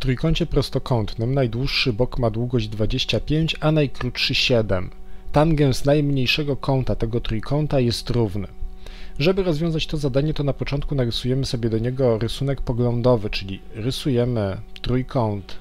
trójkącie prostokątnym najdłuższy bok ma długość 25, a najkrótszy 7. Tangens najmniejszego kąta tego trójkąta jest równy. Żeby rozwiązać to zadanie, to na początku narysujemy sobie do niego rysunek poglądowy, czyli rysujemy trójkąt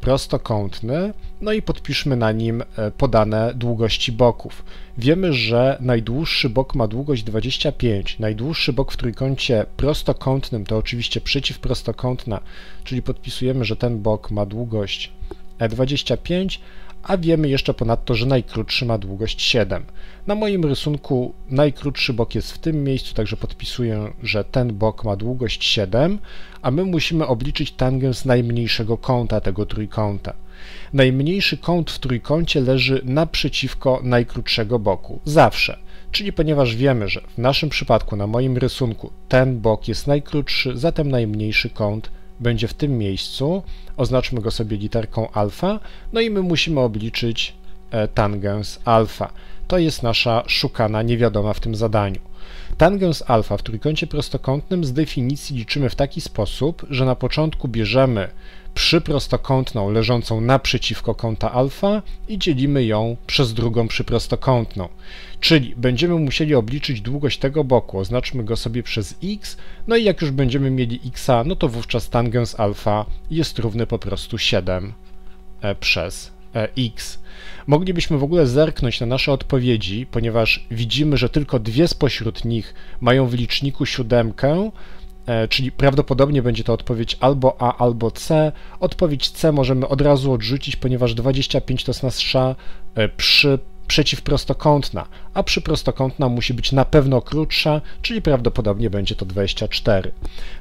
prostokątny, no i podpiszmy na nim e, podane długości boków. Wiemy, że najdłuższy bok ma długość 25. Najdłuższy bok w trójkącie prostokątnym to oczywiście przeciwprostokątna, czyli podpisujemy, że ten bok ma długość 25, a wiemy jeszcze ponadto, że najkrótszy ma długość 7. Na moim rysunku najkrótszy bok jest w tym miejscu, także podpisuję, że ten bok ma długość 7, a my musimy obliczyć tangens najmniejszego kąta tego trójkąta. Najmniejszy kąt w trójkącie leży naprzeciwko najkrótszego boku, zawsze. Czyli ponieważ wiemy, że w naszym przypadku, na moim rysunku, ten bok jest najkrótszy, zatem najmniejszy kąt będzie w tym miejscu, oznaczmy go sobie literką alfa, no i my musimy obliczyć e, tangens alfa. To jest nasza szukana niewiadoma w tym zadaniu. Tangens alfa w trójkącie prostokątnym z definicji liczymy w taki sposób, że na początku bierzemy przyprostokątną leżącą naprzeciwko kąta alfa i dzielimy ją przez drugą przyprostokątną. Czyli będziemy musieli obliczyć długość tego boku, oznaczmy go sobie przez x, no i jak już będziemy mieli x, no to wówczas tangens alfa jest równy po prostu 7 e, przez e, x. Moglibyśmy w ogóle zerknąć na nasze odpowiedzi, ponieważ widzimy, że tylko dwie spośród nich mają w liczniku siódemkę, czyli prawdopodobnie będzie to odpowiedź albo A, albo C. Odpowiedź C możemy od razu odrzucić, ponieważ 25 to jest nasza e, przy przeciwprostokątna, a przyprostokątna musi być na pewno krótsza, czyli prawdopodobnie będzie to 24.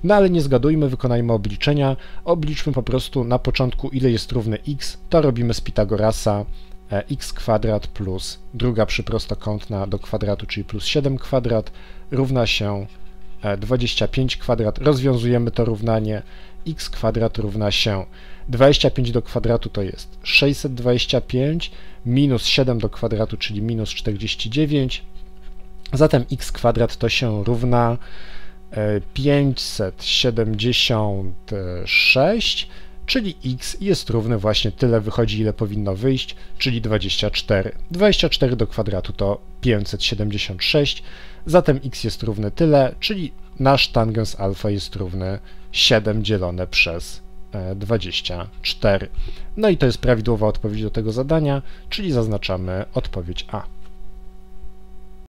No ale nie zgadujmy, wykonajmy obliczenia. Obliczmy po prostu na początku ile jest równe x, to robimy z Pitagorasa e, x kwadrat plus druga przyprostokątna do kwadratu, czyli plus 7 kwadrat równa się 25 kwadrat, rozwiązujemy to równanie, x kwadrat równa się 25 do kwadratu to jest 625 minus 7 do kwadratu, czyli minus 49, zatem x kwadrat to się równa 576, czyli x jest równy właśnie tyle wychodzi, ile powinno wyjść, czyli 24. 24 do kwadratu to 576, zatem x jest równy tyle, czyli nasz tangens alfa jest równy 7 dzielone przez 24. E, no i to jest prawidłowa odpowiedź do tego zadania, czyli zaznaczamy odpowiedź A.